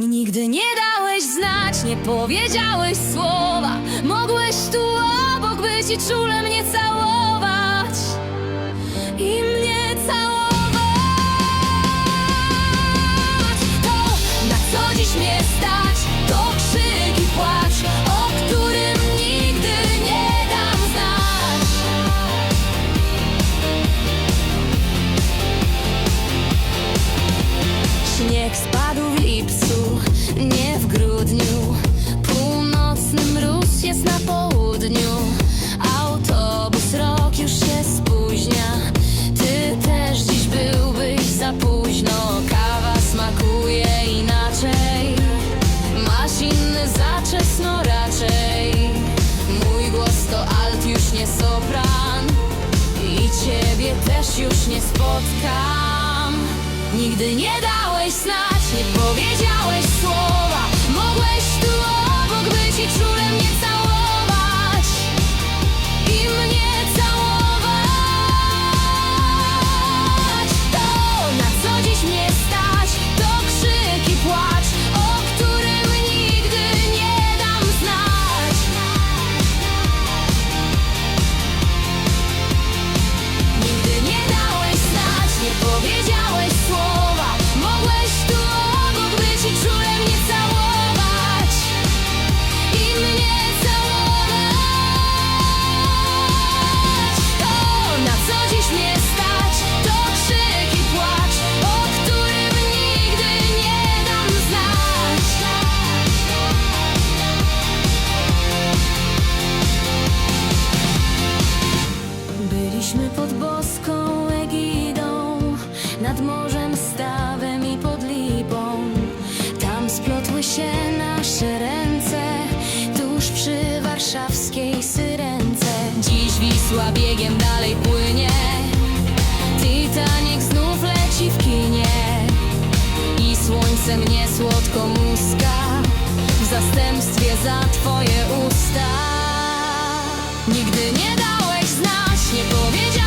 Nigdy nie dałeś znać, nie powiedziałeś słowa. Mogłeś tu obok być i czule mnie całować. I mnie całować. To, na co dziś mnie stać To krzyk i płacz, o którym nigdy nie dam znać. Śnieg spadł w lipcu, nie w grudniu. Północny mróz jest na południu. Autobus rok już się spóźnia. Ty też dziś byłbyś za późno. Kawa smakuje inaczej. Masz inny zaczes, no raczej. Mój głos to alt, już nie sopran. I ciebie też już nie spotkam. Nigdy nie dałeś znać, Dziś Wisła biegiem dalej płynie, Titanic znów leci w kinie. I słońce mnie słodko muska, w zastępstwie za twoje usta. Nigdy nie dałeś znać, nie powiedziałeś